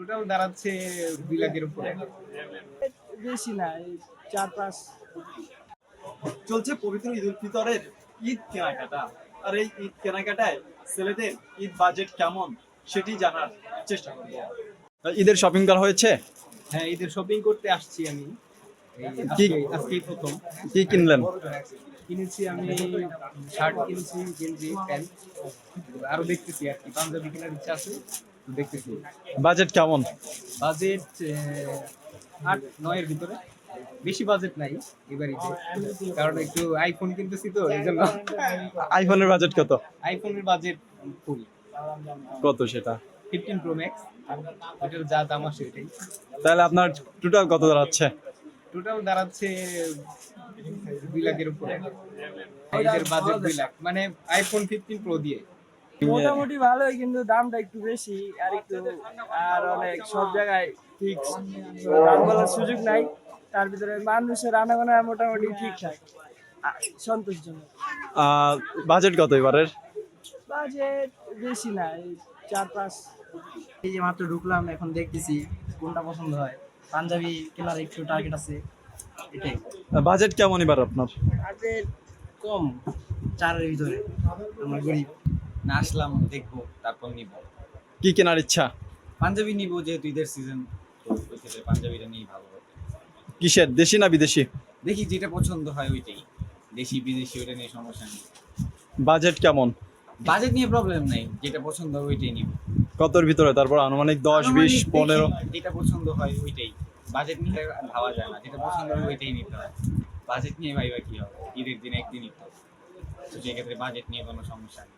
Total দাঁড়াচ্ছে দুই লাখের উপরে। বেশি না চার পাঁচ। চলছে পবিত্র ঈদ উল ফিতরের ঈদ কেনাকাটা। আর এই ঈদ কেনাকাটায় ছেলেদের ঈদ বাজেট কেমন সেটি জানার চেষ্টা করব। ঈদের শপিং করা হয়েছে? হ্যাঁ ঈদের শপিং করতে আসছি আমি। কি আজকে- প্রথম। কি কিনলেন? কিনেছি আমি শার্ট কিনেছি গেঞ্জি প্যান্ট। আরও দেখতেছি আর কি। পাঞ্জাবি কেনার ইচ্ছা আছে। দেখতেছি। বাজেট কেমন? বাজেট আট নয়ের ভিতরে। বেশি বাজেট নাই এবার। কারণ একটু আইফোন কিনতেছি তো এই জন্য। আইফোনের বাজেট কত? আইফোনের বাজেট ফুল কত সেটা? ফিফটিন প্রো ম্যাক্স ওটার যা দাম আসে এটাই। তাহলে আপনার টোটাল কত দাঁড়াচ্ছে? টোটাল দাঁড়াচ্ছে দুই লাখের উপরে। বাজেট দুই লাখ। মানে আইফোন ফিফটিন প্রো দিয়ে। মোটামুটি ভালোই কিন্তু দামটা একটু বেশি আর একটু আর অনেক সব জায়গায় ফিক্স দাম বলার সুযোগ নাই তার ভিতরে মানুষের আনাগোনা মোটামুটি ঠিকঠাক আ- সন্তোষজনক। বাজেট কত এবারের? বাজেট বেশি না চার পাঁচ। এই যে মাত্র ঢুকলাম এখন দেখতেছি কোনটা পছন্দ হয়। পাঞ্জাবি কেনার একটু টার্গেট আছে এটাই। বাজেট কেমন এবার আপনার? বাজেট কম চারের ভিতরে আমরা গরিব। না আসলাম দেখব তারপর নিব। কি কেনার ইচ্ছা? পাঞ্জাবি নিব যেহেতু ঈদের সিজন তো ওই ক্ষেত্রে পাঞ্জাবিটা নিয়েই ভালো হবে। কিসের দেশি না বিদেশি? দেখি যেটা পছন্দ হয় ওইটাই। দেশি বিদেশি ওইটা নিয়ে সমস্যা নেই। বাজেট কেমন? বাজেট নিয়ে প্রবলেম নাই যেটা পছন্দ হয় ওইটাই নিব। কতর ভিতরে? তারপর আনুমানিক দশ বিশ পনেরো? যেটা পছন্দ হয় ওইটাই। বাজেট নিয়ে ভাবা যায় না যেটা পছন্দ হয় ওইটাই নিতে হয়। বাজেট নিয়ে ভাইবা কি হবে? ঈদের দিন একদিনই তো। তো সেক্ষেত্রে বাজেট নিয়ে কোনো সমস্যা নেই।